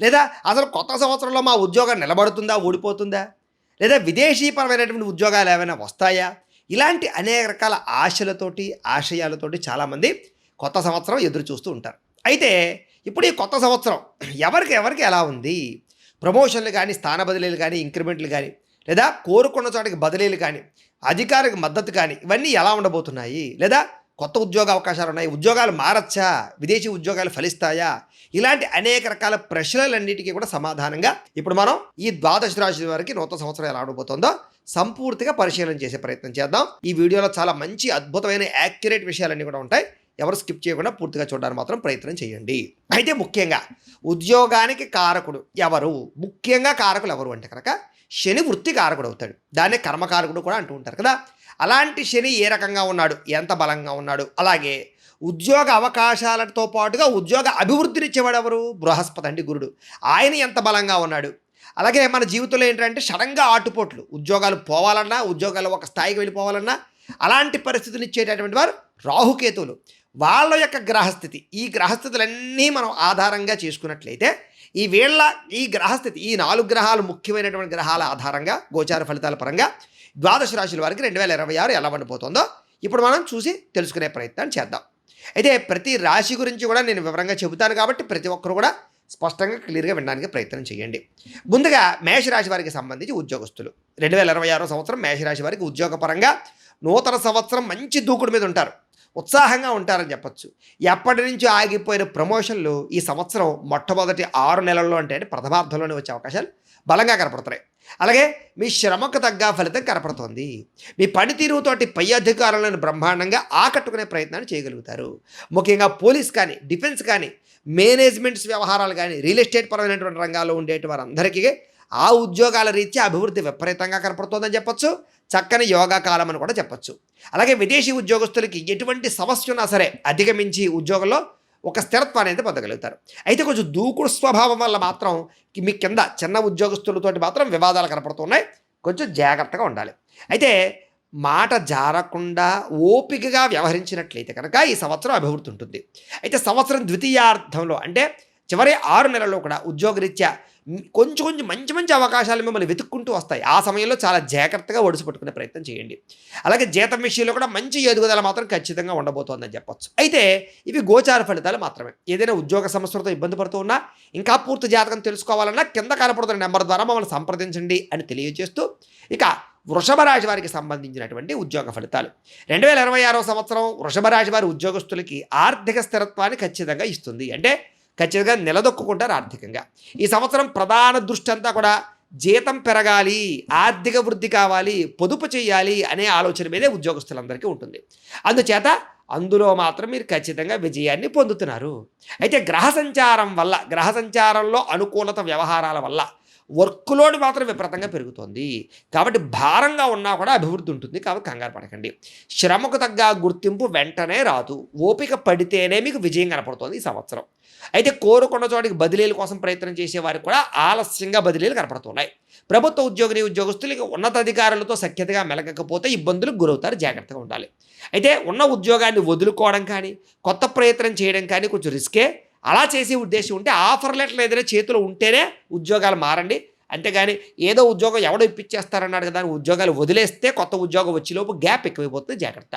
లేదా అసలు కొత్త సంవత్సరంలో మా ఉద్యోగం నిలబడుతుందా ఓడిపోతుందా లేదా విదేశీపరమైనటువంటి ఉద్యోగాలు ఏమైనా వస్తాయా? ఇలాంటి అనేక రకాల ఆశలతోటి ఆశయాలతోటి చాలామంది కొత్త సంవత్సరం ఎదురు చూస్తూ ఉంటారు. అయితే ఇప్పుడు ఈ కొత్త సంవత్సరం ఎవరికి ఎవరికి ఎలా ఉంది? ప్రమోషన్లు కానీ స్థాన బదిలీలు కానీ ఇంక్రిమెంట్లు కానీ లేదా కోరుకున్న చోటికి బదిలీలు కానీ అధికారికి మద్దతు కానీ ఇవన్నీ ఎలా ఉండబోతున్నాయి? లేదా కొత్త ఉద్యోగ అవకాశాలు ఉన్నాయి ఉద్యోగాలు మారచ్చా? విదేశీ ఉద్యోగాలు ఫలిస్తాయా? ఇలాంటి అనేక రకాల ప్రశ్నలన్నిటికీ కూడా సమాధానంగా ఇప్పుడు మనం ఈ ద్వాదశ రాశి వారికి నూతన సంవత్సరం ఎలా ఆడబోతుందో సంపూర్తిగా పరిశీలన చేసే ప్రయత్నం చేద్దాం. ఈ వీడియోలో చాలా మంచి అద్భుతమైన యాక్యురేట్ విషయాలన్నీ కూడా ఉంటాయి. ఎవరు స్కిప్ చేయకుండా పూర్తిగా చూడడానికి మాత్రం ప్రయత్నం చేయండి. అయితే ముఖ్యంగా ఉద్యోగానికి కారకుడు ఎవరు? ముఖ్యంగా కారకులు ఎవరు అంటే కనుక శని వృత్తి కారకుడు అవుతాడు. దాన్నే కర్మకారకుడు కూడా అంటూ ఉంటారు కదా. అలాంటి శని ఏ రకంగా ఉన్నాడు? ఎంత బలంగా ఉన్నాడు? అలాగే ఉద్యోగ అవకాశాలతో పాటుగా ఉద్యోగ అభివృద్ధినిచ్చేవాడెవరు? బృహస్పతి అండి గురుడు. ఆయన ఎంత బలంగా ఉన్నాడు. అలాగే మన జీవితంలో ఏంటంటే సడన్గా ఆటుపోట్లు. ఉద్యోగాలు పోవాలన్నా ఉద్యోగాలు ఒక స్థాయికి వెళ్ళిపోవాలన్నా అలాంటి పరిస్థితులు ఇచ్చేటటువంటి వారు రాహుకేతువులు. వాళ్ళ యొక్క గ్రహస్థితి. ఈ గ్రహస్థితులన్నీ మనం ఆధారంగా చేసుకున్నట్లయితే ఈ వీళ్ళ ఈ గ్రహస్థితి ఈ నాలుగు గ్రహాలు ముఖ్యమైనటువంటి గ్రహాల ఆధారంగా గోచార ఫలితాల పరంగా ద్వాదశ రాశుల వారికి రెండు వేల ఇరవై ఆరు ఎలా ఉండిపోతుందో ఇప్పుడు మనం చూసి తెలుసుకునే ప్రయత్నం చేద్దాం. అయితే ప్రతి రాశి గురించి కూడా నేను వివరంగా చెబుతాను కాబట్టి ప్రతి ఒక్కరు కూడా స్పష్టంగా క్లియర్గా వినడానికి ప్రయత్నం చేయండి. ముందుగా మేషరాశి వారికి సంబంధించి ఉద్యోగస్తులు. రెండు వేల ఇరవై ఆరో సంవత్సరం మేషరాశి వారికి ఉద్యోగపరంగా నూతన సంవత్సరం మంచి దూకుడు మీద ఉంటారు. ఉత్సాహంగా ఉంటారని చెప్పచ్చు. ఎప్పటి నుంచి ఆగిపోయిన ప్రమోషన్లు ఈ సంవత్సరం మొట్టమొదటి ఆరు నెలల్లో అంటే ప్రథమార్థంలోనే వచ్చే అవకాశాలు బలంగా కనపడుతున్నాయి. అలాగే మీ శ్రమకు తగ్గ ఫలితం కనపడుతోంది. మీ పనితీరుతోటి పై అధికారులను బ్రహ్మాండంగా ఆకట్టుకునే ప్రయత్నాన్ని చేయగలుగుతారు. ముఖ్యంగా పోలీస్ కానీ డిఫెన్స్ కానీ మేనేజ్మెంట్స్ వ్యవహారాలు కానీ రియల్ ఎస్టేట్ పరమైనటువంటి రంగాల్లో ఉండేటి వారందరికీ ఆ ఉద్యోగాల రీత్యా అభివృద్ధి విపరీతంగా కనపడుతోందని చెప్పొచ్చు. చక్కని యోగా కాలం అని కూడా చెప్పొచ్చు. అలాగే విదేశీ ఉద్యోగస్తులకి ఎటువంటి సమస్య ఉన్నా సరే అధిగమించి ఉద్యోగంలో ఒక స్థిరత్వాన్ని అయితే పొందగలుగుతారు. అయితే కొంచెం దూకుడు స్వభావం వల్ల మాత్రం మీ కింద చిన్న ఉద్యోగస్తులతోటి మాత్రం వివాదాలు కనపడుతున్నాయి. కొంచెం జాగ్రత్తగా ఉండాలి. అయితే మాట జారకుండా ఓపికగా వ్యవహరించినట్లయితే కనుక ఈ సంవత్సరం అభివృద్ధి ఉంటుంది. అయితే సంవత్సరం ద్వితీయార్థంలో అంటే చివరి ఆరు నెలల్లో కూడా ఉద్యోగరీత్యా కొంచెం కొంచెం మంచి మంచి అవకాశాలు మిమ్మల్ని వెతుక్కుంటూ వస్తాయి. ఆ సమయంలో చాలా జాగ్రత్తగా ఒడిసి పట్టుకునే ప్రయత్నం చేయండి. అలాగే జీతం విషయంలో కూడా మంచి ఎదుగుదల మాత్రం ఖచ్చితంగా ఉండబోతోందని చెప్పొచ్చు. అయితే ఇవి గోచార ఫలితాలు మాత్రమే. ఏదైనా ఉద్యోగ సమస్యలతో ఇబ్బంది పడుతూ ఉన్నా ఇంకా పూర్తి జాతకం తెలుసుకోవాలన్నా కింద కనపడుతున్న నెంబర్ ద్వారా మమ్మల్ని సంప్రదించండి అని తెలియజేస్తూ ఇక వృషభ రాశి వారికి సంబంధించినటువంటి ఉద్యోగ ఫలితాలు. రెండు వేల ఇరవై ఆరో సంవత్సరం వృషభ రాశి వారి ఉద్యోగస్తులకి ఆర్థిక స్థిరత్వాన్ని ఖచ్చితంగా ఇస్తుంది. అంటే ఖచ్చితంగా నిలదొక్కుంటారు ఆర్థికంగా. ఈ సంవత్సరం ప్రధాన దృష్టి అంతా కూడా జీతం పెరగాలి ఆర్థిక వృద్ధి కావాలి పొదుపు చేయాలి అనే ఆలోచన మీదే ఉద్యోగస్తులందరికీ ఉంటుంది. అందుచేత అందులో మాత్రం మీరు ఖచ్చితంగా విజయాన్ని పొందుతున్నారు. అయితే గ్రహ సంచారం వల్ల గ్రహ సంచారంలో అనుకూలత వ్యవహారాల వల్ల వర్క్ లోడ్ మాత్రం విపరీతంగా పెరుగుతోంది. కాబట్టి భారంగా ఉన్నా కూడా అభివృద్ధి ఉంటుంది. కాబట్టి కంగారు పడకండి. శ్రమకు తగ్గ గుర్తింపు వెంటనే రాదు. ఓపిక పడితేనే మీకు విజయం కనపడుతోంది ఈ సంవత్సరం. అయితే కోరుకున్న చోటికి బదిలీల కోసం ప్రయత్నం చేసే వారికి కూడా ఆలస్యంగా బదిలీలు కనపడుతున్నాయి. ప్రభుత్వ ఉద్యోగిని ఉద్యోగస్తులకి ఉన్నతాధికారులతో సఖ్యతగా మెలగకపోతే ఇబ్బందులకు గురవుతారు. జాగ్రత్తగా ఉండాలి. అయితే ఉన్న ఉద్యోగాన్ని వదులుకోవడం కానీ కొత్త ప్రయత్నం చేయడం కానీ కొంచెం రిస్కే. అలా చేసే ఉద్దేశం ఉంటే ఆఫర్ లెటర్లు ఏదైనా చేతిలో ఉంటేనే ఉద్యోగాలు మారండి. అంతేగాని ఏదో ఉద్యోగం ఎవడో ఇప్పించేస్తారన్నాడు కదా ఉద్యోగాలు వదిలేస్తే కొత్త ఉద్యోగం వచ్చేలోపు గ్యాప్ ఎక్కువైపోతుంది జాగ్రత్త.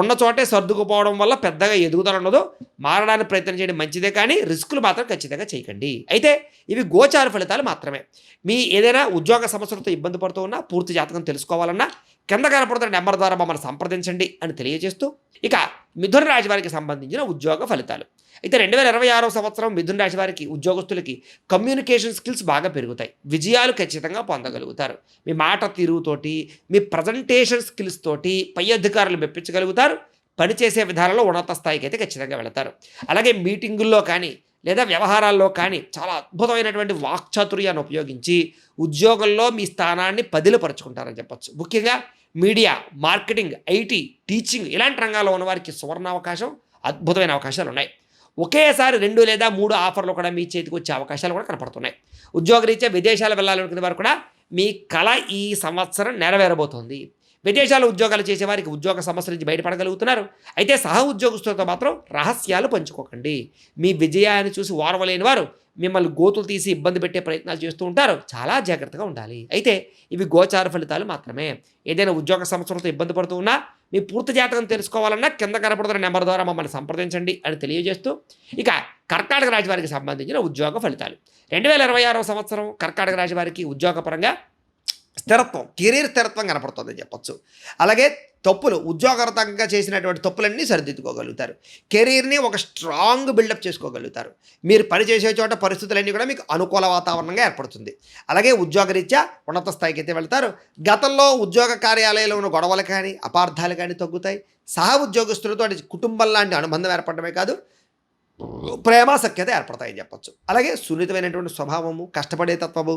ఉన్న చోటే సర్దుకుపోవడం వల్ల పెద్దగా ఎదుగుదల ఉండదు. మారడానికి ప్రయత్నం చేయడం మంచిదే కానీ రిస్కులు మాత్రం ఖచ్చితంగా చేయకండి. అయితే ఇవి గోచార ఫలితాలు మాత్రమే. మీ ఏదైనా ఉద్యోగ సమస్యలతో ఇబ్బంది పడుతూ ఉన్నా పూర్తి జాతకం తెలుసుకోవాలన్నా కింద కనపడుతున్న నెంబర్ ద్వారా మమ్మల్ని సంప్రదించండి అని తెలియజేస్తూ ఇక మిథున రాశి వారికి సంబంధించిన ఉద్యోగ ఫలితాలు. అయితే రెండు వేల ఇరవై ఆరో సంవత్సరం మిథున రాశి వారికి ఉద్యోగస్తులకి కమ్యూనికేషన్ స్కిల్స్ బాగా పెరుగుతాయి. విజయాలు ఖచ్చితంగా పొందగలుగుతారు. మీ మాట తీరుతోటి మీ ప్రజెంటేషన్ స్కిల్స్ తోటి పై అధికారులు మెప్పించగలుగుతారు. పనిచేసే విధానంలో ఉన్నత స్థాయికి అయితే ఖచ్చితంగా వెళతారు. అలాగే మీటింగుల్లో కానీ లేదా వ్యవహారాల్లో కానీ చాలా అద్భుతమైనటువంటి వాక్చాతుర్యాన్ని ఉపయోగించి ఉద్యోగంలో మీ స్థానాన్ని పదిలపరుచుకుంటారని చెప్పొచ్చు. ముఖ్యంగా మీడియా మార్కెటింగ్ ఐటీ టీచింగ్ ఇలాంటి రంగాల్లో ఉన్నవారికి సువర్ణ అవకాశం అద్భుతమైన అవకాశాలు ఉన్నాయి. ఒకేసారి రెండు లేదా మూడు ఆఫర్లు కూడా మీ చేతికి వచ్చే అవకాశాలు కూడా కనపడుతున్నాయి. ఉద్యోగరీత్యా విదేశాలు వెళ్ళాలనుకునే వారు కూడా మీ కళ ఈ సంవత్సరం నెరవేరబోతోంది. విదేశాల్లో ఉద్యోగాలు చేసేవారికి ఉద్యోగ సమస్య నుంచి బయటపడగలుగుతున్నారు. అయితే సహ ఉద్యోగస్తులతో మాత్రం రహస్యాలు పంచుకోకండి. మీ విజయాన్ని చూసి ఓర్వలేని వారు మిమ్మల్ని గోతులు తీసి ఇబ్బంది పెట్టే ప్రయత్నాలు చేస్తూ ఉంటారు. చాలా జాగ్రత్తగా ఉండాలి. అయితే ఇవి గోచార ఫలితాలు మాత్రమే. ఏదైనా ఉద్యోగ సంవత్సరంతో ఇబ్బంది పడుతూ ఉన్నా మీ పూర్తి జాతకం తెలుసుకోవాలన్నా కింద కనపడుతున్న నెంబర్ ద్వారా మమ్మల్ని సంప్రదించండి అని తెలియజేస్తూ ఇక కర్కాటక రాజవారికి సంబంధించిన ఉద్యోగ ఫలితాలు. రెండు వేల ఇరవై ఆరవ సంవత్సరం కర్కాటక రాజువారికి ఉద్యోగపరంగా స్థిరత్వం కెరీర్ స్థిరత్వం కనపడుతుందని చెప్పొచ్చు అలాగే తప్పులు ఉద్యోగరతంగా చేసినటువంటి తప్పులన్నీ సరిదిద్దుకోగలుగుతారు. కెరీర్ని ఒక స్ట్రాంగ్ బిల్డప్ చేసుకోగలుగుతారు. మీరు పని చేసే చోట పరిస్థితులన్నీ కూడా మీకు అనుకూల వాతావరణంగా ఏర్పడుతుంది. అలాగే ఉద్యోగరీత్యా ఉన్నత స్థాయికి అయితే వెళ్తారు. గతంలో ఉద్యోగ కార్యాలయంలో ఉన్న గొడవలు కానీ అపార్థాలు కానీ తగ్గుతాయి. సహ ఉద్యోగస్తులతో కుటుంబం లాంటి అనుబంధం ఏర్పడమే కాదు ప్రేమాసఖ్యత ఏర్పడతాయని చెప్పొచ్చు. అలాగే సున్నితమైనటువంటి స్వభావము కష్టపడే తత్వము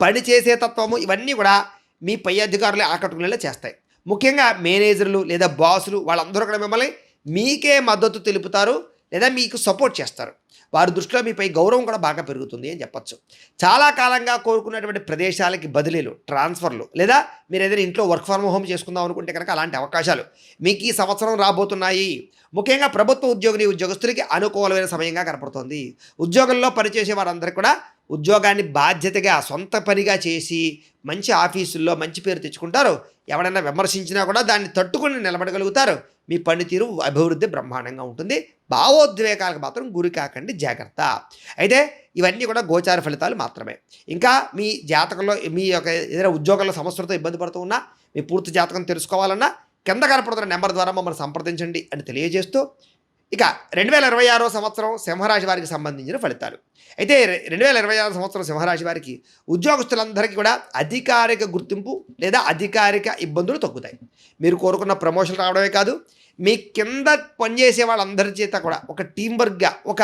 పని చేసే తత్వము ఇవన్నీ కూడా మీ పై అధికారులు ఆకట్టుకునేలా చేస్తాయి. ముఖ్యంగా మేనేజర్లు లేదా బాసులు వాళ్ళందరూ కూడా మిమ్మల్ని మీకే మద్దతు తెలుపుతారు లేదా మీకు సపోర్ట్ చేస్తారు. వారి దృష్టిలో మీపై గౌరవం కూడా బాగా పెరుగుతుంది అని చెప్పొచ్చు. చాలా కాలంగా కోరుకున్నటువంటి ప్రదేశాలకి బదిలీలు ట్రాన్స్ఫర్లు లేదా మీరు ఏదైనా ఇంట్లో వర్క్ ఫ్రమ్ హోమ్ చేసుకుందాం అనుకుంటే కనుక అలాంటి అవకాశాలు మీకు ఈ సంవత్సరం రాబోతున్నాయి. ముఖ్యంగా ప్రభుత్వ ఉద్యోగిని ఉద్యోగస్తులకి అనుకూలమైన సమయంగా కనపడుతుంది. ఉద్యోగంలో పనిచేసే వారందరికీ కూడా ఉద్యోగాన్ని బాధ్యతగా సొంత పనిగా చేసి మంచి ఆఫీసుల్లో మంచి పేరు తెచ్చుకుంటారు. ఎవరైనా విమర్శించినా కూడా దాన్ని తట్టుకుని నిలబడగలుగుతారు. మీ పనితీరు అభివృద్ధి బ్రహ్మాండంగా ఉంటుంది. భావోద్వేగాలకు మాత్రం గురి కాకండి జాగ్రత్త. అయితే ఇవన్నీ కూడా గోచార ఫలితాలు మాత్రమే. ఇంకా మీ జాతకంలో మీ యొక్క ఏదైనా ఉద్యోగాల సమస్యలతో ఇబ్బంది పడుతూ ఉన్నా మీ పూర్తి జాతకం తెలుసుకోవాలన్నా కింద కనపడుతున్న నెంబర్ ద్వారా మమ్మల్ని సంప్రదించండి అని తెలియజేస్తూ ఇక రెండు వేల ఇరవై ఆరో సంవత్సరం సింహరాశి వారికి సంబంధించిన ఫలితాలు. అయితే రెండు వేల ఇరవై ఆరో సంవత్సరం సింహరాశి వారికి ఉద్యోగస్తులందరికీ కూడా అధికారిక గుర్తింపు లేదా అధికారిక ఇబ్బందులు తగ్గుతాయి. మీరు కోరుకున్న ప్రమోషన్ రావడమే కాదు మీ కింద పనిచేసే వాళ్ళందరి చేత కూడా ఒక టీం వర్క్గా ఒక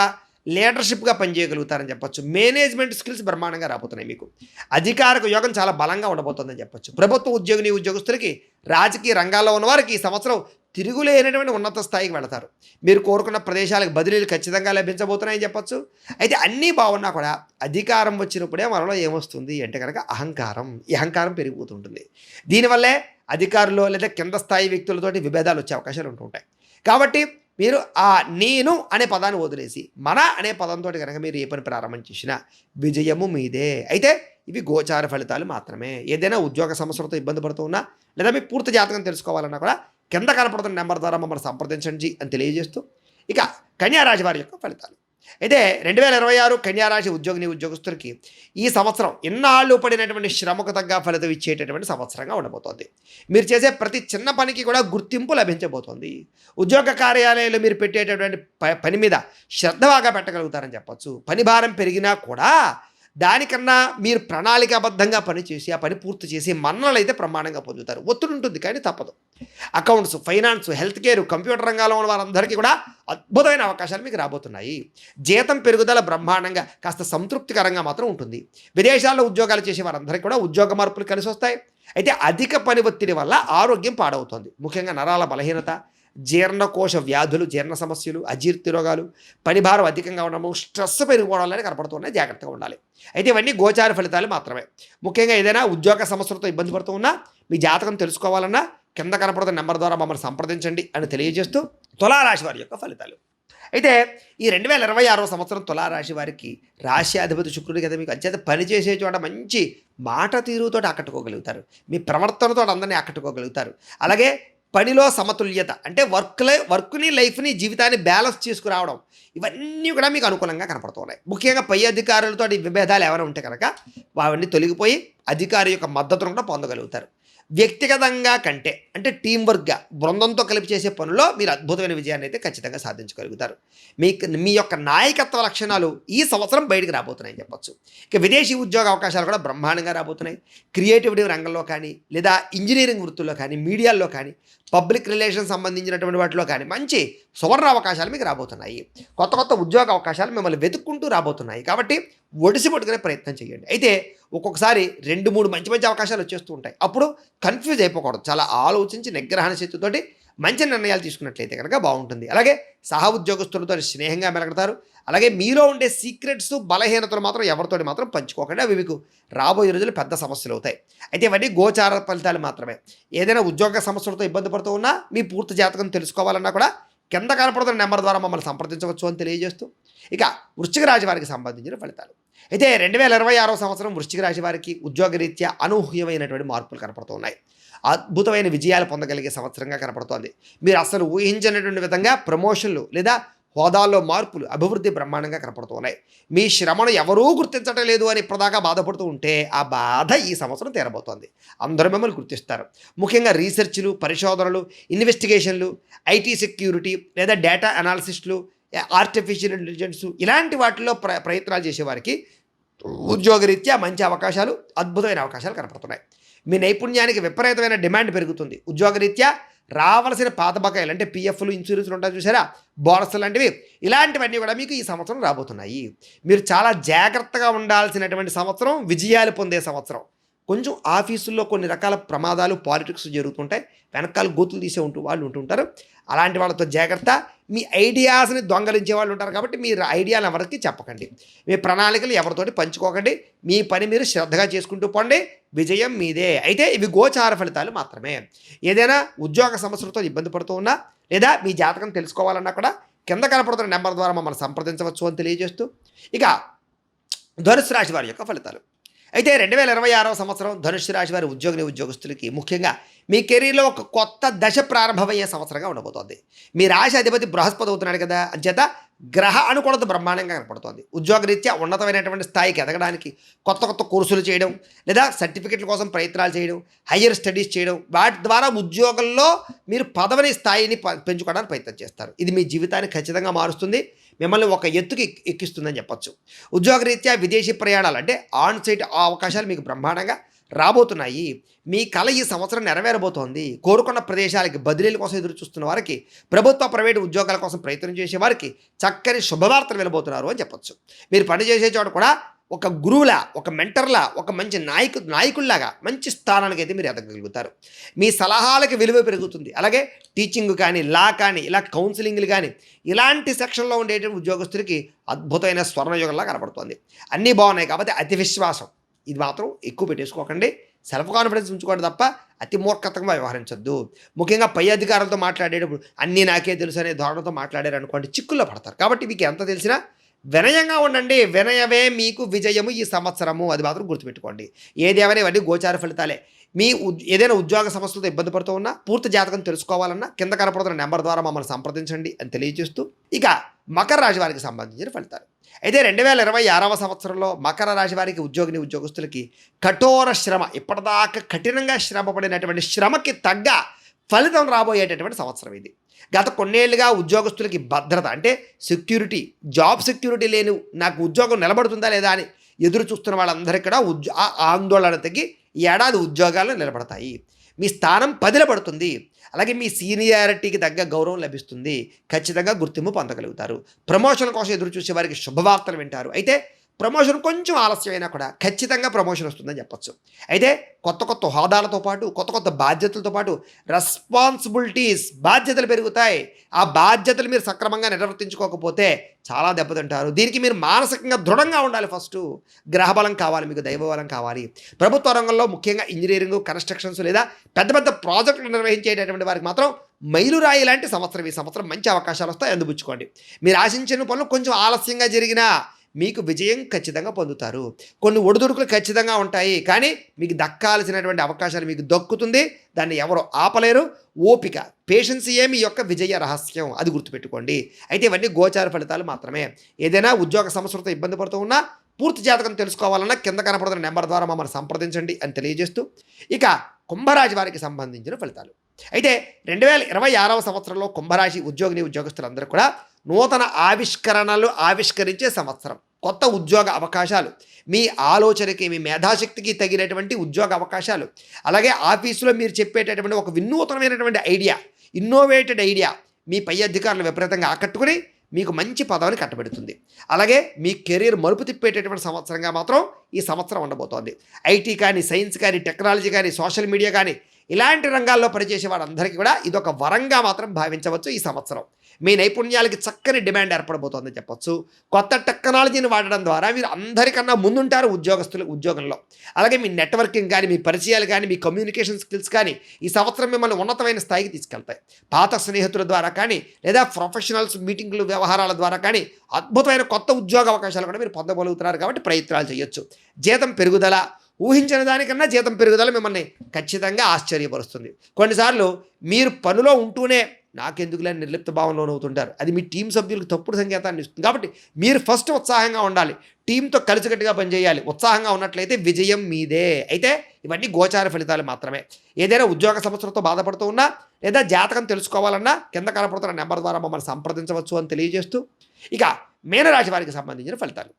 లీడర్షిప్గా పనిచేయగలుగుతారని చెప్పొచ్చు. మేనేజ్మెంట్ స్కిల్స్ బ్రహ్మాండంగా రాబోతున్నాయి మీకు. అధికారిక యోగం చాలా బలంగా ఉండబోతుందని చెప్పొచ్చు. ప్రభుత్వ ఉద్యోగిని ఉద్యోగస్తులకి రాజకీయ రంగాల్లో ఉన్నవారికి ఈ సంవత్సరం తిరుగులేనటువంటి ఉన్నత స్థాయికి వెళతారు. మీరు కోరుకున్న ప్రదేశాలకు బదిలీలు ఖచ్చితంగా లభించబోతున్నాయని చెప్పొచ్చు. అయితే అన్నీ బాగున్నా కూడా అధికారం వచ్చినప్పుడే మనలో ఏమొస్తుంది అంటే కనుక అహంకారం ఈ అహంకారం పెరిగిపోతుంటుంది దీనివల్లే అధికారులు లేదా కింద స్థాయి వ్యక్తులతోటి విభేదాలు వచ్చే అవకాశాలు ఉంటుంటాయి కాబట్టి మీరు ఆ నేను అనే పదాన్ని వదిలేసి మన అనే పదంతో కనుక మీరు ఏ పని ప్రారంభం చేసినా విజయము మీదే. అయితే ఇవి గోచార ఫలితాలు మాత్రమే. ఏదైనా ఉద్యోగ సమస్యలతో ఇబ్బంది పడుతూ ఉన్నా లేదా మీ పూర్తి జాతకం తెలుసుకోవాలన్నా కూడా కింద కనపడుతున్న నెంబర్ ద్వారా మమ్మల్ని సంప్రదించండి అని తెలియజేస్తూ ఇక కన్యారాశి వారి యొక్క ఫలితాలు. అయితే రెండు వేల ఇరవై ఆరు కన్యారాశి ఉద్యోగిని ఉద్యోగస్తులకి ఈ సంవత్సరం ఇన్నాళ్ళు పడినటువంటి శ్రమకు తగ్గ ఫలితం ఇచ్చేటటువంటి సంవత్సరంగా ఉండబోతోంది. మీరు చేసే ప్రతి చిన్న పనికి కూడా గుర్తింపు లభించబోతోంది. ఉద్యోగ కార్యాలయాలు మీరు పెట్టేటటువంటి ప- పని మీద శ్రద్ధ బాగా పెట్టగలుగుతారని చెప్పొచ్చు. పని భారం పెరిగినా కూడా దానికన్నా మీరు ప్రణాళికాబద్ధంగా పనిచేసి ఆ పని పూర్తి చేసి మన్నలు అయితే ప్రమాణంగా పొందుతారు. ఒత్తిడి ఉంటుంది కానీ తప్పదు. Accounts finance health care computer రంగాల్లో ఉన్న వారందరికీ కూడా అద్భుతమైన అవకాశాలు మీకు రాబోతున్నాయి. జీతం పెరుగుదల బ్రహ్మాండంగా కాస్త సంతృప్తికరంగా మాత్రం ఉంటుంది. విదేశాల్లో ఉద్యోగాలు చేసే వారందరికీ కూడా ఉద్యోగ మార్పులు కలిసి వస్తాయి అయితే అధిక పని ఒత్తిడి వల్ల ఆరోగ్యం పాడవుతుంది. ముఖ్యంగా నరాల బలహీనత జీర్ణకోశ వ్యాధులు జీర్ణ సమస్యలు అజీర్తి రోగాలు పనిభారం అధికంగా ఉండడము స్ట్రెస్ పెరిగిపోవడం కనపడుతున్నాయి. జాగ్రత్తగా ఉండాలి. అయితే ఇవన్నీ గోచార ఫలితాలు మాత్రమే. ముఖ్యంగా ఏదైనా ఉద్యోగ సమస్యలతో ఇబ్బంది పడుతూ ఉన్నా మీ జాతకం తెలుసుకోవాలన్నా కింద కనపడుతున్న నెంబర్ ద్వారా మమ్మల్ని సంప్రదించండి అని తెలియజేస్తూ తులారాశి వారి యొక్క ఫలితాలు. అయితే ఈ రెండు వేల ఇరవై ఆరో సంవత్సరం తులారాశి వారికి రాశి అధిపతి శుక్రుడు కదా మీకు అత్యంత పనిచేసే చోట మంచి మాట తీరుతో ఆకట్టుకోగలుగుతారు. మీ ప్రవర్తనతో అందరినీ ఆకట్టుకోగలుగుతారు. అలాగే పనిలో సమతుల్యత అంటే వర్క్లే వర్క్ని లైఫ్ని జీవితాన్ని బ్యాలెన్స్ చేసుకురావడం ఇవన్నీ కూడా మీకు అనుకూలంగా కనపడుతున్నాయి. ముఖ్యంగా పై అధికారులతో విభేదాలు ఏమైనా ఉంటే కనుక అవన్నీ తొలగిపోయి అధికారి యొక్క మద్దతును కూడా పొందగలుగుతారు. వ్యక్తిగతంగా కంటే అంటే టీం వర్క్గా బృందంతో కలిపి చేసే పనుల్లో మీరు అద్భుతమైన విజయాన్ని అయితే ఖచ్చితంగా సాధించగలుగుతారు. మీకు మీ యొక్క నాయకత్వ లక్షణాలు ఈ సంవత్సరం బయటకు రాబోతున్నాయని చెప్పొచ్చు. ఇక విదేశీ ఉద్యోగ అవకాశాలు కూడా బ్రహ్మాండంగా రాబోతున్నాయి. క్రియేటివిటీ రంగంలో కానీ లేదా ఇంజనీరింగ్ వృత్తుల్లో కానీ మీడియాల్లో కానీ పబ్లిక్ రిలేషన్ సంబంధించినటువంటి వాటిలో కానీ మంచి సువర్ణ అవకాశాలు మీకు రాబోతున్నాయి. కొత్త కొత్త ఉద్యోగ అవకాశాలు మిమ్మల్ని వెతుక్కుంటూ రాబోతున్నాయి. కాబట్టి ఒడిసి పట్టుకునే ప్రయత్నం చేయండి. అయితే ఒక్కొక్కసారి రెండు మూడు మంచి మంచి అవకాశాలు వచ్చేస్తూ ఉంటాయి. అప్పుడు కన్ఫ్యూజ్ అయిపోకూడదు. చాలా ఆలోచించి నిగ్రహణ శక్తితోటి మంచి నిర్ణయాలు తీసుకున్నట్లయితే కనుక బాగుంటుంది. అలాగే సహ ఉద్యోగస్తులతో స్నేహంగా మెలగడతారు. అలాగే మీలో ఉండే సీక్రెట్స్ బలహీనతలు మాత్రం ఎవరితోటి మాత్రం పంచుకోకండి. అవి మీకు రాబోయే రోజులు పెద్ద సమస్యలు అవుతాయి. అయితే ఇవన్నీ గోచార ఫలితాలు మాత్రమే. ఏదైనా ఉద్యోగ సమస్యలతో ఇబ్బంది పడుతూ ఉన్నా మీ పూర్తి జాతకం తెలుసుకోవాలన్నా కూడా కింద కనపడుతున్న నెంబర్ ద్వారా మమ్మల్ని సంప్రదించవచ్చు అని తెలియజేస్తూ ఇక వృశ్చిక రాశి వారికి సంబంధించిన ఫలితాలు. అయితే రెండు వేల ఇరవై ఆరో సంవత్సరం వృశ్చిక రాశి వారికి ఉద్యోగరీత్యా అనూహ్యమైనటువంటి మార్పులు కనపడుతూ ఉన్నాయి అద్భుతమైన విజయాలు పొందగలిగే సంవత్సరంగా కనపడుతోంది. మీరు అసలు ఊహించినటువంటి విధంగా ప్రమోషన్లు లేదా హోదాల్లో మార్పులు అభివృద్ధి బ్రహ్మాండంగా కనపడుతున్నాయి. మీ శ్రమను ఎవరూ గుర్తించటం లేదు అని ఇప్పటిదాకా బాధపడుతూ ఉంటే ఆ బాధ ఈ సంవత్సరం తీరబోతోంది. అందరూ మిమ్మల్ని గుర్తిస్తారు. ముఖ్యంగా రీసెర్చ్లు పరిశోధనలు ఇన్వెస్టిగేషన్లు ఐటీ సెక్యూరిటీ లేదా డేటా అనాలిసిస్టులు ఆర్టిఫిషియల్ ఇంటెలిజెన్స్ ఇలాంటి వాటిలో ప్ర ప్రయత్నాలు చేసేవారికి ఉద్యోగరీత్యా మంచి అవకాశాలు అద్భుతమైన అవకాశాలు కనపడుతున్నాయి. మీ నైపుణ్యానికి విపరీతమైన డిమాండ్ పెరుగుతుంది. ఉద్యోగరీత్యా రావాల్సిన పాత బకాయిలు అంటే పిఎఫ్లు ఇన్సూరెన్స్లు ఉంటాయి చూసారా? బోనస్ లాంటివి. ఇలాంటివన్నీ కూడా మీకు ఈ సంవత్సరం రాబోతున్నాయి. మీరు చాలా జాగ్రత్తగా ఉండాల్సినటువంటి సంవత్సరం విజయాలు పొందే సంవత్సరం. కొంచెం ఆఫీసుల్లో కొన్ని రకాల ప్రమాదాలు పాలిటిక్స్ జరుగుతుంటాయి. వెనకాల గోతులు తీసే ఉంటూ వాళ్ళు ఉంటుంటారు. అలాంటి వాళ్ళతో జాగ్రత్త. మీ ఐడియాస్ని దొంగలించే వాళ్ళు ఉంటారు కాబట్టి మీరు ఐడియాలు ఎవరికి చెప్పకండి. మీ ప్రణాళికలు ఎవరితోటి పంచుకోకండి. మీ పని మీరు శ్రద్ధగా చేసుకుంటూ పోండి. విజయం మీదే. అయితే ఇవి గోచార ఫలితాలు మాత్రమే. ఏదైనా ఉద్యోగ సమస్యలతో ఇబ్బంది పడుతూ ఉన్నా లేదా మీ జాతకం తెలుసుకోవాలన్నా కూడా కింద కనపడుతున్న నెంబర్ ద్వారా మమ్మల్ని సంప్రదించవచ్చు అని తెలియజేస్తూ ఇక ధనుసు రాశి వారి యొక్క ఫలితాలు. అయితే రెండు వేల ఇరవై ఆరవ సంవత్సరం ధనుసు రాశి వారి ఉద్యోగిని ఉద్యోగస్తులకి ముఖ్యంగా మీ కెరీర్లో ఒక కొత్త దశ ప్రారంభమయ్యే సంవత్సరంగా ఉండబోతోంది. మీ రాశి అధిపతి బృహస్పతి అవుతున్నాడు కదా అంచేత గ్రహ అనుకూలత బ్రహ్మాండంగా కనపడుతోంది ఉద్యోగరీత్యా ఉన్నతమైనటువంటి స్థాయికి ఎదగడానికి కొత్త కొత్త కోర్సులు చేయడం లేదా సర్టిఫికెట్ల కోసం ప్రయత్నాలు చేయడం హయ్యర్ స్టడీస్ చేయడం వాటి ద్వారా ఉద్యోగంలో మీరు పదవిని స్థాయిని ప- పెంచుకోవడానికి ప్రయత్నం చేస్తారు. ఇది మీ జీవితాన్ని ఖచ్చితంగా మారుస్తుంది. మిమ్మల్ని ఒక ఎత్తుకి ఎక్కిస్తుందని చెప్పొచ్చు. ఉద్యోగరీత్యా విదేశీ ప్రయాణాలు అంటే ఆన్ సైట్ అవకాశాలు మీకు బ్రహ్మాండంగా రాబోతున్నాయి. మీ కళ ఈ సంవత్సరం నెరవేరబోతోంది. కోరుకున్న ప్రదేశాలకి బదిలీల కోసం ఎదురు చూస్తున్న వారికి ప్రభుత్వ ప్రైవేటు ఉద్యోగాల కోసం ప్రయత్నం చేసే వారికి చక్కని శుభవార్తలు వెళ్ళబోతున్నారు అని చెప్పొచ్చు. మీరు పని చేసే చోట కూడా ఒక గురువులా ఒక మెంటర్లా ఒక మంచి నాయకు నాయకుల్లాగా మంచి స్థానానికి అయితే మీరు ఎదగగలుగుతారు. మీ సలహాలకు విలువ పెరుగుతుంది. అలాగే టీచింగ్ కానీ లా కానీ ఇలా కౌన్సిలింగ్లు కానీ ఇలాంటి సెక్షన్లో ఉండేటువంటి ఉద్యోగస్తులకి అద్భుతమైన స్వర్ణయుగంలా కనపడుతుంది. అన్నీ బాగున్నాయి కాబట్టి అతి విశ్వాసం. ఇది మాత్రం ఎక్కువ పెట్టేసుకోకండి. సెల్ఫ్ కాన్ఫిడెన్స్ ఉంచుకోండి తప్ప అతి మూర్ఖతంగా వ్యవహరించొద్దు. ముఖ్యంగా పై అధికారులతో మాట్లాడేటప్పుడు అన్నీ నాకే తెలుసు అనే ధోరణితో మాట్లాడారు అనుకోండి చిక్కుల్లో పడతారు. కాబట్టి మీకు ఎంత తెలిసినా వినయంగా ఉండండి. వినయమే మీకు విజయము ఈ సంవత్సరము అది మాత్రం గుర్తుపెట్టుకోండి. ఏదేమైనా ఇవన్నీ గోచార ఫలితాలే. మీ ఉద్- ఏదైనా ఉద్యోగ సమస్యలతో ఇబ్బంది పడుతూ ఉన్నా పూర్తి జాతకం తెలుసుకోవాలన్నా కింద కనపడుతున్న నెంబర్ ద్వారా మమ్మల్ని సంప్రదించండి అని తెలియజేస్తూ ఇక మకర రాశి వారికి సంబంధించిన ఫలితాలు. అయితే రెండు వేల ఇరవై ఆరవ సంవత్సరంలో మకర రాశి వారికి ఉద్యోగిని ఉద్యోగస్తులకి కఠోర శ్రమ ఇప్పటిదాకా కఠినంగా శ్రమ పడినటువంటి శ్రమకి తగ్గ ఫలితం రాబోయేటటువంటి సంవత్సరం ఇది. గత కొన్నేళ్ళుగా ఉద్యోగస్తులకి భద్రత అంటే సెక్యూరిటీ జాబ్ సెక్యూరిటీ లేని నాకు ఉద్యోగం నిలబడుతుందా లేదా అని ఎదురు చూస్తున్న వాళ్ళందరికీ కూడా ఉద్యో ఆ ఆందోళన తగ్గి ఈ ఏడాది ఉద్యోగాలు నిలబడతాయి. మీ స్థానం పదిల పడుతుంది. అలాగే మీ సీనియారిటీకి తగ్గ గౌరవం లభిస్తుంది. ఖచ్చితంగా గుర్తింపు పొందగలుగుతారు. ప్రమోషన్ కోసం ఎదురు చూసే వారికి శుభవార్తలు వింటారు. అయితే ప్రమోషన్ కొంచెం ఆలస్యమైనా కూడా ఖచ్చితంగా ప్రమోషన్ వస్తుందని చెప్పొచ్చు. అయితే కొత్త కొత్త హోదాలతో పాటు కొత్త కొత్త బాధ్యతలతో పాటు రెస్పాన్సిబిలిటీస్ బాధ్యతలు పెరుగుతాయి. ఆ బాధ్యతలు మీరు సక్రమంగా నిర్వర్తించుకోకపోతే చాలా దెబ్బతింటారు. దీనికి మీరు మానసికంగా దృఢంగా ఉండాలి ఫస్ట్. గ్రహబలం కావాలి మీకు దైవబలం కావాలి. ప్రభుత్వ రంగంలో ముఖ్యంగా ఇంజనీరింగ్ కన్స్ట్రక్షన్స్ లేదా పెద్ద పెద్ద ప్రాజెక్టులు నిర్వహించేటటువంటి వారికి మాత్రం మైలురాయి లాంటి సంవత్సరం ఈ సంవత్సరం మంచి అవకాశాలు వస్తాయి. అందుపుచ్చుకోండి మీరు ఆశించిన పనులు కొంచెం ఆలస్యంగా జరిగినా మీకు విజయం ఖచ్చితంగా పొందుతారు. కొన్ని ఒడిదుడుకులు ఖచ్చితంగా ఉంటాయి. కానీ మీకు దక్కాల్సినటువంటి అవకాశాలు మీకు దక్కుతుంది. దాన్ని ఎవరు ఆపలేరు. ఓపిక పేషెన్స్ మీ యొక్క విజయ రహస్యం అది గుర్తుపెట్టుకోండి. అయితే ఇవన్నీ గోచార ఫలితాలు మాత్రమే. ఏదైనా ఉద్యోగ సమస్యలతో ఇబ్బంది పడుతూ ఉన్నా పూర్తి జాతకం తెలుసుకోవాలన్నా కింద కనపడుతున్న నెంబర్ ద్వారా మమ్మల్ని సంప్రదించండి అని తెలియజేస్తూ ఇక కుంభరాశి వారికి సంబంధించిన ఫలితాలు. అయితే రెండు వేల ఇరవై ఆరవ సంవత్సరంలో కుంభరాశి ఉద్యోగిని ఉద్యోగస్తులందరూ కూడా నూతన ఆవిష్కరణలు ఆవిష్కరించే సంవత్సరం. కొత్త ఉద్యోగ అవకాశాలు. మీ ఆలోచనకి మీ మేధాశక్తికి తగినటువంటి ఉద్యోగ అవకాశాలు. అలాగే ఆఫీసులో మీరు చెప్పేటటువంటి ఒక వినూతనమైనటువంటి ఐడియా ఇన్నోవేటెడ్ ఐడియా మీ పై అధికారులు విపరీతంగా ఆకట్టుకుని మీకు మంచి పదవిని కట్టబెడుతుంది. అలాగే మీ కెరీర్ మలుపు తిప్పేటటువంటి సంవత్సరంగా మాత్రం ఈ సంవత్సరం ఉండబోతోంది. ఐటీ కానీ సైన్స్ కానీ టెక్నాలజీ కానీ సోషల్ మీడియా కానీ ఇలాంటి రంగాల్లో పనిచేసే వాళ్ళందరికీ కూడా ఇదొక వరంగా మాత్రం భావించవచ్చు ఈ సంవత్సరం. మీ నైపుణ్యాలకి చక్కని డిమాండ్ ఏర్పడబోతోందని చెప్పొచ్చు. కొత్త టెక్నాలజీని వాడడం ద్వారా మీరు అందరికన్నా ముందుంటారు ఉద్యోగస్తులు ఉద్యోగంలో. అలాగే మీ నెట్వర్కింగ్ కానీ మీ పరిచయాలు కానీ మీ కమ్యూనికేషన్ స్కిల్స్ కానీ ఈ సంవత్సరం మిమ్మల్ని ఉన్నతమైన స్థాయికి తీసుకెళ్తాయి. పాత స్నేహితుల ద్వారా కానీ లేదా ప్రొఫెషనల్స్ మీటింగ్లు వ్యవహారాల ద్వారా కానీ అద్భుతమైన కొత్త ఉద్యోగ అవకాశాలు కూడా మీరు పొందగలుగుతున్నారు కాబట్టి ప్రయత్నాలు చేయొచ్చు. జీతం పెరుగుదల ఊహించిన దానికన్నా జీతం పెరుగుదల మిమ్మల్ని ఖచ్చితంగా ఆశ్చర్యపరుస్తుంది. కొన్నిసార్లు మీరు పనిలో ఉంటూనే నాకెందుకులే నిర్లిప్త భావంలో అవుతుంటారు అది మీ టీం సభ్యులకు తప్పుడు సంకేతాన్ని ఇస్తుంది. కాబట్టి మీరు ఫస్ట్ ఉత్సాహంగా ఉండాలి. టీంతో కలిసికట్టుగా పనిచేయాలి. ఉత్సాహంగా ఉన్నట్లయితే విజయం మీదే. అయితే ఇవన్నీ గోచార ఫలితాలు మాత్రమే. ఏదైనా ఉద్యోగ సమస్యలతో బాధపడుతూ ఉన్నా లేదా జాతకం తెలుసుకోవాలన్నా కింద కనపడుతున్న నెంబర్ ద్వారా మమ్మల్ని సంప్రదించవచ్చు అని తెలియజేస్తూ ఇక మీనరాశి వారికి సంబంధించిన ఫలితాలు.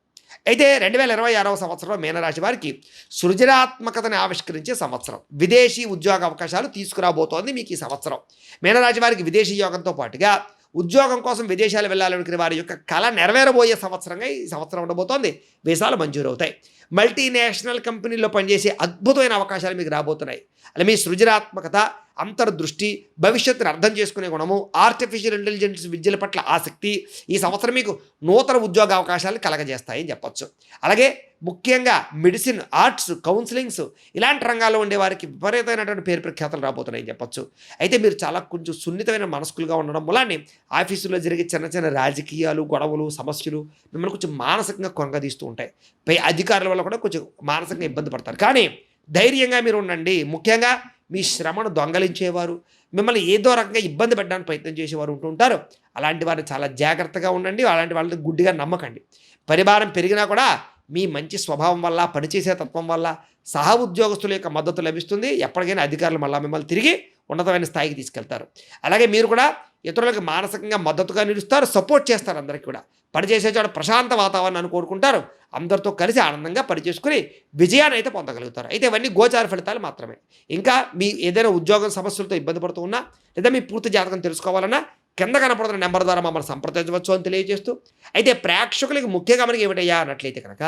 అయితే రెండు వేల ఇరవై ఆరవ సంవత్సరంలో మీనరాశి వారికి సృజనాత్మకతని ఆవిష్కరించే సంవత్సరం. విదేశీ ఉద్యోగ అవకాశాలు తీసుకురాబోతోంది మీకు ఈ సంవత్సరం. మీనరాశి వారికి విదేశీ యోగంతో పాటుగా ఉద్యోగం కోసం విదేశాలు వెళ్ళాలనుకునే వారి యొక్క కళ నెరవేరబోయే సంవత్సరంగా ఈ సంవత్సరం ఉండబోతోంది. వీసాలు మంజూరు అవుతాయి మల్టీనేషనల్ కంపెనీల్లో పనిచేసే అద్భుతమైన అవకాశాలు మీకు రాబోతున్నాయి. అలా మీ సృజనాత్మకత అంతర్దృష్టి భవిష్యత్తును అర్థం చేసుకునే గుణము ఆర్టిఫిషియల్ ఇంటెలిజెన్స్ విద్యల పట్ల ఆసక్తి ఈ సంవత్సరం మీకు నూతన ఉద్యోగ అవకాశాలు కలగజేస్తాయని చెప్పొచ్చు. అలాగే ముఖ్యంగా మెడిసిన్ ఆర్ట్స్ కౌన్సిలింగ్స్ ఇలాంటి రంగాల్లో ఉండే వారికి విపరీతమైనటువంటి పేరు ప్రఖ్యాతలు రాబోతున్నాయని చెప్పొచ్చు. అయితే మీరు చాలా కొంచెం సున్నితమైన మనస్కులుగా ఉండడం వలనే ఆఫీసులో జరిగే చిన్న చిన్న రాజకీయాలు గొడవలు సమస్యలు మిమ్మల్ని కొంచెం మానసికంగా కొనగదీస్తూ ఉంటాయి. పై అధికారుల వల్ల కూడా కొంచెం మానసికంగా ఇబ్బంది పడతారు. కానీ ధైర్యంగా మీరు ఉండండి. ముఖ్యంగా మీ శ్రమను దొంగలించేవారు మిమ్మల్ని ఏదో రకంగా ఇబ్బంది పెట్టడానికి ప్రయత్నం చేసేవారు ఉంటుంటారు అలాంటి వారిని చాలా జాగ్రత్తగా ఉండండి అలాంటి వాళ్ళని గుడ్డిగా నమ్మకండి. పరిభారం పెరిగినా కూడా మీ మంచి స్వభావం వల్ల పనిచేసే తత్వం వల్ల సహ ఉద్యోగస్తుల యొక్క మద్దతు లభిస్తుంది. ఎప్పటికైనా అధికారులు మళ్ళీ మిమ్మల్ని తిరిగి ఉన్నతమైన స్థాయికి తీసుకెళ్తారు. అలాగే మీరు కూడా ఇతరులకు మానసికంగా మద్దతుగా నిలుస్తారు సపోర్ట్ చేస్తారు అందరికీ కూడా. పనిచేసే చోట ప్రశాంత వాతావరణాన్ని కోరుకుంటారు. అందరితో కలిసి ఆనందంగా పనిచేసుకుని విజయాన్ని అయితే పొందగలుగుతారు. అయితే ఇవన్నీ గోచార ఫలితాలు మాత్రమే. ఇంకా మీ ఏదైనా ఉద్యోగం సమస్యలతో ఇబ్బంది పడుతూ ఉన్నా లేదా మీ పూర్తి జాతకం తెలుసుకోవాలన్నా కింద కనపడుతున్న నెంబర్ ద్వారా మమ్మల్ని సంప్రదించవచ్చు అని తెలియజేస్తూ అయితే ప్రేక్షకులకి ముఖ్యంగా మనకి ఏమిటయ్యా అన్నట్లయితే కనుక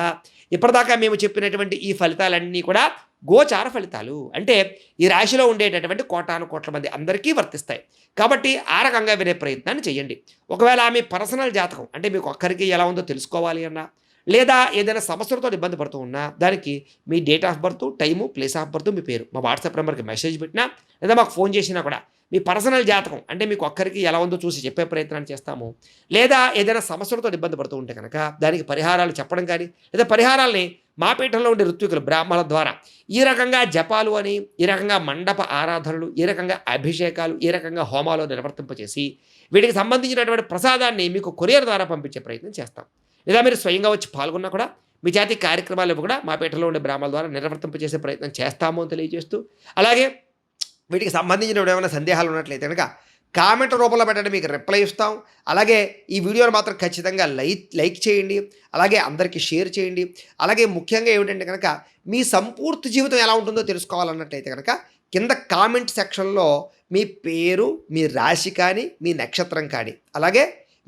ఇప్పటిదాకా మేము చెప్పినటువంటి ఈ ఫలితాలన్నీ కూడా గోచార ఫలితాలు. అంటే ఈ రాశిలో ఉండేటటువంటి కోటాను కోట్ల మంది అందరికీ వర్తిస్తాయి. కాబట్టి ఆ రకంగా వినే ప్రయత్నాన్ని చేయండి. ఒకవేళ మీ పర్సనల్ జాతకం అంటే మీకు ఒక్కరికి ఎలా ఉందో తెలుసుకోవాలి అన్నా లేదా ఏదైనా సమస్యలతో ఇబ్బంది పడుతూ ఉన్నా దానికి మీ date of birth time place of birth మీ పేరు. మా వాట్సాప్ నెంబర్కి మెసేజ్ పెట్టినా లేదా మాకు ఫోన్ చేసినా కూడా మీ పర్సనల్ జాతకం అంటే మీకు ఒక్కరికి ఎలా ఉందో చూసి చెప్పే ప్రయత్నాన్ని చేస్తాము. లేదా ఏదైనా సమస్యలతో ఇబ్బంది పడుతూ ఉంటే కనుక దానికి పరిహారాలు చెప్పడం కానీ లేదా పరిహారాల్ని మా పీఠంలో ఉండే ఋత్వికులు బ్రాహ్మణుల ద్వారా ఈ రకంగా జపాలు అని ఈ రకంగా మండప ఆరాధనలు ఈ రకంగా అభిషేకాలు ఈ రకంగా హోమాలు నిర్వర్తింపచేసి వీటికి సంబంధించినటువంటి ప్రసాదాన్ని మీకు కొరియర్ ద్వారా పంపించే ప్రయత్నం చేస్తాం. లేదా మీరు స్వయంగా వచ్చి పాల్గొన్నా కూడా మీ జాతి కార్యక్రమాలు కూడా మా పీఠంలో ఉండే బ్రాహ్మణుల ద్వారా నిర్వర్తింపజేసే ప్రయత్నం చేస్తాము అని తెలియజేస్తూ అలాగే వీటికి సంబంధించిన ఏమైనా సందేహాలు ఉన్నట్లయితే కనుక కామెంట్ రూపంలో పెట్టండి మీకు రిప్లై ఇస్తాం. అలాగే ఈ వీడియోను మాత్రం ఖచ్చితంగా లైక్ లైక్ చేయండి అలాగే అందరికీ షేర్ చేయండి. అలాగే ముఖ్యంగా ఏమిటంటే కనుక మీ సంపూర్తి జీవితం ఎలా ఉంటుందో తెలుసుకోవాలన్నట్లయితే కనుక కింద కామెంట్ సెక్షన్లో మీ పేరు మీ రాశి కానీ మీ నక్షత్రం కానీ అలాగే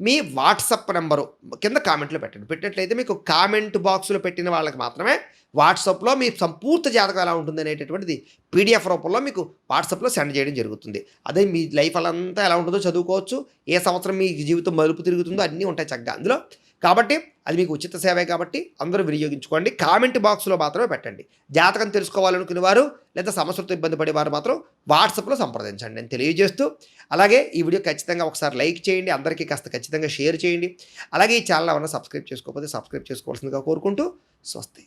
మీ వాట్సప్ నెంబరు కింద కామెంట్లో పెట్టండి. పెట్టినట్లయితే మీకు కామెంట్ బాక్స్లో పెట్టిన వాళ్ళకి మాత్రమే వాట్సాప్లో మీ సంపూర్తి జాతకం ఎలా ఉంటుంది అనేటటువంటిది పీడిఎఫ్ రూపంలో మీకు వాట్సాప్లో సెండ్ చేయడం జరుగుతుంది. అదే మీ లైఫ్ అంతా ఎలా ఉంటుందో చదువుకోవచ్చు. ఏ సంవత్సరం మీ జీవితం మలుపు తిరుగుతుందో అన్నీ ఉంటాయి చక్కగా. అందులో కాబట్టి అది మీకు ఉచిత సేవే కాబట్టి అందరూ వినియోగించుకోండి. కామెంట్ బాక్స్లో మాత్రమే పెట్టండి. జాతకం తెలుసుకోవాలనుకునే వారు లేదా సమస్యలతో ఇబ్బంది పడేవారు మాత్రం వాట్సాప్లో సంప్రదించండి. నేను తెలియజేస్తూ అలాగే ఈ వీడియో ఖచ్చితంగా ఒకసారి లైక్ చేయండి. అందరికీ కాస్త ఖచ్చితంగా షేర్ చేయండి. అలాగే ఈ ఛానల్ ఏమైనా సబ్స్క్రైబ్ చేసుకోకపోతే సబ్స్క్రైబ్ చేసుకోవాల్సిందిగా కోరుకుంటూ స్వస్తి.